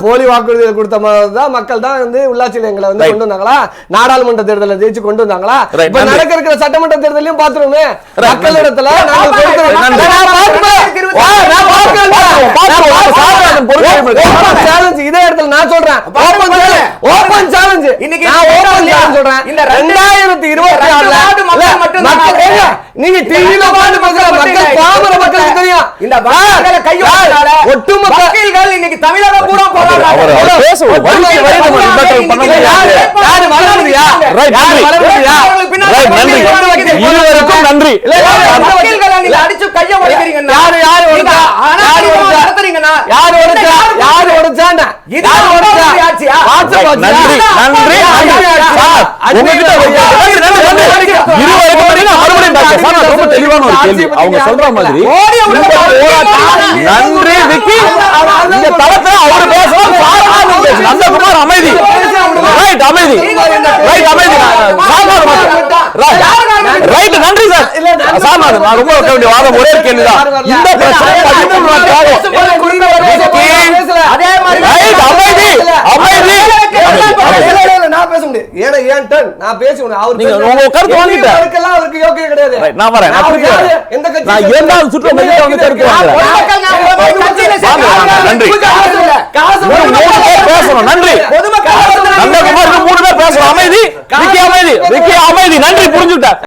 போலி வாக்குறுதிகள் கொடுத்த மாதிரி தான் மக்கள் தான் வந்து உள்ளாட்சி நிலையங்களை வந்து. கொண்டு வந்தாங்களா? நாடாளுமன்ற தேர்தலை ஜெயிச்சு கொண்டு வந்தாங்களா? இப்ப. நடக்க இருக்கிற சட்டமன்ற தேர்தலையும் பாத்துருமே மக்களிடத்துல நாங்கள். இதே இடத்துல நான் சொல்றேன். ஓபன் சேலஞ்ச் இன்னைக்கு நான் ஓபன்? சேலஞ்ச் சொல்றேன். இந்த ரெண்டு- ரெண்டாயிரத்தி இருபத்தி ரெண்டு ஆறுல வார்டு மக்கள் மட்டும் தான் மக்கள் ஏங்க, நீங்க இந்த டிவில மட்டும் மக்கள் இல்லை. இந்த வக்கீல்களை கையொப்பத்தினால ஒட்டுமொத்த வக்கீல்கள் இன்னைக்கு தமிழகம் பூரா போராடுறாங்க. யாரு? முடியாது. யாரு நன்றி. இருவருக்கும் நன்றி? வக்கீல்களை நீங்க அடிச்சு கைய உடைக்கிறீங்கன்னா, யாரு யாரு ஒடுச்சா? யாரு? நடத்துறீங்கன்னா, யாரு ஒடுச்சா? யாரு ஒடுச்சான்னு? இது? உடைய ஆட்சியா? நன்றி. நன்றி. உங்ககிட்ட ஒரு நன்றி, நன்றி, நன்றி. இருவருக்கும் நன்றி. நான் மறுபடியும் டாக்டர் சார், நான் ரொம்ப தெளிவான ஒரு கேள்வி அவங்க சொல்ற மாதிரி நன்றி விக்கி இந்த தளத்துல அவரு பேசணும். நந்தகுமார் அமைதி ரைட் அமைதி ரைட் அமைதி ரைட் நன்றி சார் சாமான் நான் ரொம்ப வேண்டிய வாதம் ஒரு கேள்விதான் இந்த பிரச்சனை பதிமூணு நாட்களாகும் அதே மாதிரி ரைட் அமைதி அமைதி அமைதி. இல்ல, இல்ல, இல்ல, நான் பேச முடியாது. ஏன்னா, என் turn. நான் பேச முடியாது. அவர் நீங்க உங்க கருத்து வாங்கிட்டேன். அவருக்கு யோக்கியம் கிடையாது. நான் வரேன். நான். எந்த கட்சி நான்? இரண்டாவது சுற்று வந்து கருத்து? வாங்குறேன். நன்றி. காசு மூணு பேர் பேசணும் நன்றி பொதுமக்கள் நந்தகுமார் மூணு பேர் பேசணும் அமைதி விக்கி அமைதி விக்கி அமைதி நன்றி புரிஞ்சுட்டேன்